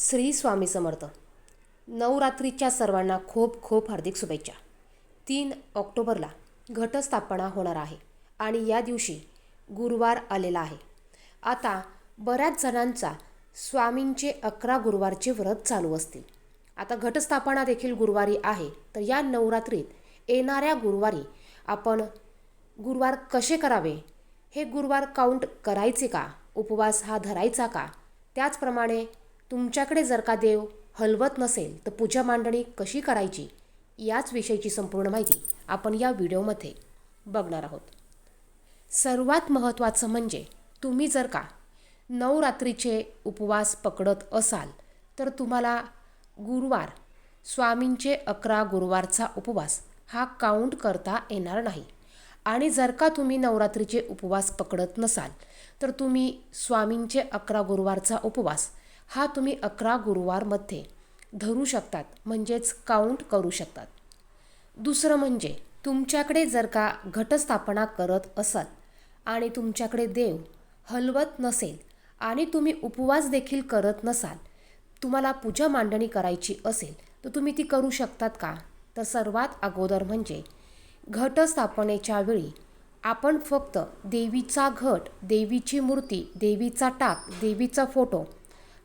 श्री स्वामी समर्थ. नवरात्रीच्या सर्वांना खूप खूप हार्दिक शुभेच्छा. तीन ऑक्टोबरला घटस्थापना होणार आहे आणि या दिवशी गुरुवार आलेला आहे. आता बऱ्याच जणांचा स्वामींचे अकरा गुरुवारचे व्रत चालू असतील. आता घटस्थापना देखील गुरुवारी आहे तर या नवरात्रीत येणाऱ्या गुरुवारी आपण गुरुवार कसे करावे? हे गुरुवार काउंट करायचे का? उपवास हा धरायचा का? त्याचप्रमाणे तुमच्याकडे जर का देव हलवत नसेल तर पूजा मांडणी कशी करायची? याच विषयीची संपूर्ण माहिती आपण या व्हिडिओमध्ये बघणार आहोत. सर्वात महत्त्वाचं म्हणजे तुम्ही जर का नवरात्रीचे उपवास पकडत असाल तर तुम्हाला गुरुवार स्वामींचे अकरा गुरुवारचा उपवास हा काउंट करता येणार नाही. आणि जर का तुम्ही नवरात्रीचे उपवास पकडत नसाल तर तुम्ही स्वामींचे अकरा गुरुवारचा उपवास हा तुम्ही अकरा गुरुवारमध्ये धरू शकतात म्हणजेच काउंट करू शकतात. दुसरं म्हणजे तुमच्याकडे जर का घटस्थापना करत असाल आणि तुमच्याकडे देव हलवत नसेल आणि तुम्ही उपवास देखील करत नसाल तुम्हाला पूजा मांडणी करायची असेल तर तुम्ही ती करू शकतात का? तर सर्वात अगोदर म्हणजे घटस्थापनेच्या वेळी आपण फक्त देवीचा घट देवीची मूर्ती देवीचा टाक देवीचा फोटो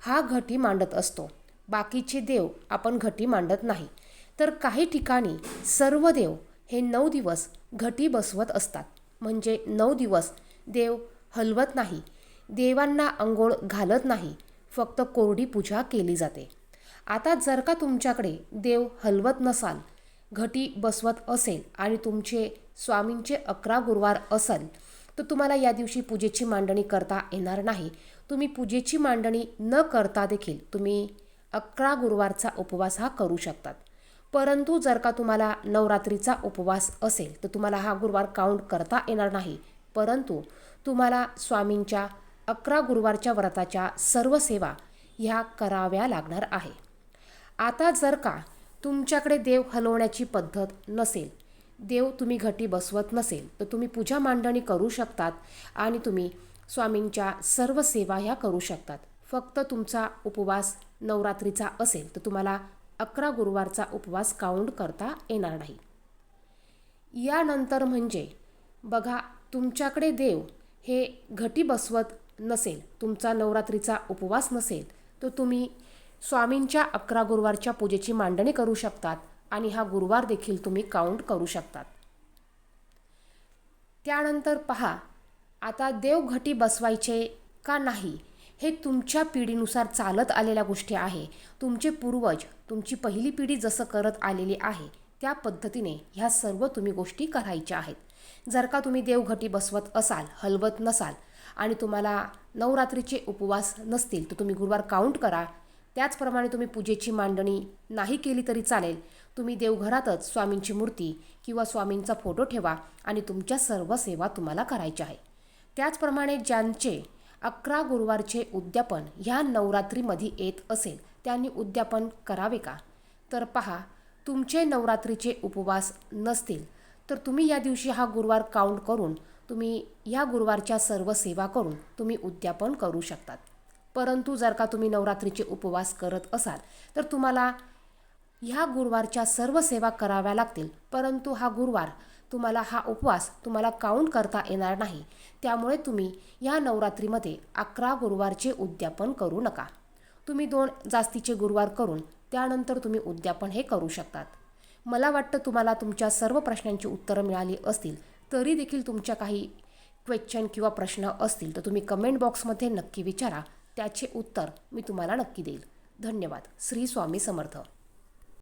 हा घटी मांडत असतो. बाकीचे देव आपण घटी मांडत नाही. तर काही ठिकाणी सर्व देव हे नऊ दिवस घटी बसवत असतात. म्हणजे नऊ दिवस देव हलवत नाही. देवांना अंघोळ घालत नाही. फक्त कोरडी पूजा केली जाते. आता जर का तुमच्याकडे देव हलवत नसाल घटी बसवत असेल आणि तुमचे स्वामींचे अकरा गुरुवार असेल तर तुम्हाला या दिवशी पूजेची मांडणी करता येणार नाही. तुम्ही पूजेची मांडणी न करता देखील तुम्ही अकरा गुरुवारचा उपवास हा करू शकतात. परंतु जर का तुम्हाला नवरात्रीचा उपवास असेल तर तुम्हाला हा गुरुवार काउंट करता येणार नाही. परंतु तुम्हाला स्वामींच्या अकरा गुरुवारच्या व्रताच्या सर्व सेवा ह्या कराव्या लागणार आहे. आता जर का तुमच्याकडे देव हलवण्याची पद्धत नसेल देव तुम्ही घटी बसवत नसेल तर तुम्ही पूजा मांडणी करू शकतात आणि तुम्ही स्वामींच्या सर्व सेवा ह्या करू शकतात. फक्त तुमचा उपवास नवरात्रीचा असेल तर तुम्हाला अकरा गुरुवारचा उपवास काउंट करता येणार नाही. यानंतर म्हणजे बघा तुमच्याकडे देव हे घटी बसवत नसेल तुमचा नवरात्रीचा उपवास नसेल तर तुम्ही स्वामींच्या अकरा गुरुवारच्या पूजेची मांडणी करू शकतात. आणि हा गुरुवार देखील तुम्ही काउंट करू शकतात. त्यानंतर पहा आता देवघटी बसवायचे का नाही हे तुमच्या पिढीनुसार चालत आलेल्या गोष्टी आहे. तुमचे पूर्वज तुमची पहिली पिढी जसं करत आलेली आहे त्या पद्धतीने ह्या सर्व तुम्ही गोष्टी करायच्या आहेत. जर का तुम्ही देवघटी बसवत असाल हलवत नसाल आणि तुम्हाला नवरात्रीचे उपवास नसतील तर तुम्ही गुरुवार काउंट करा त्याचप्रमाणे तुम्ही पूजेची मांडणी नाही केली तरी चालेल. तुम्ही देवघरातच स्वामींची मूर्ती किंवा स्वामींचा फोटो ठेवा आणि तुमच्या सर्व सेवा तुम्हाला करायच्या आहे. त्याचप्रमाणे ज्यांचे अकरा गुरुवारचे उद्यापन ह्या नवरात्रीमध्ये येत असेल त्यांनी उद्यापन करावे का? तर पहा तुमचे नवरात्रीचे उपवास नसतील तर तुम्ही या दिवशी हा गुरुवार काउंट करून तुम्ही ह्या गुरुवारच्या सर्व सेवा करून तुम्ही उद्यापन करू शकतात. परंतु जर का तुम्ही नवरात्रीचे उपवास करत असाल तर तुम्हाला ह्या गुरुवारच्या सर्व सेवा कराव्या लागतील. परंतु हा गुरुवार तुम्हाला हा उपवास तुम्हाला काउंट करता येणार नाही त्यामुळे तुम्ही या नवरात्रीमध्ये अकरा गुरुवारचे उद्यापन करू नका. तुम्ही दोन जास्तीचे गुरुवार करून त्यानंतर तुम्ही उद्यापन हे करू शकतात. मला वाटतं तुम्हाला तुमच्या सर्व प्रश्नांची उत्तरं मिळाली असतील तरी देखील तुमच्या काही क्वेश्चन किंवा प्रश्न असतील तर तुम्ही कमेंट बॉक्समध्ये नक्की विचारा. त्याचे उत्तर मी तुम्हाला नक्की देईल. धन्यवाद. श्री स्वामी समर्थ.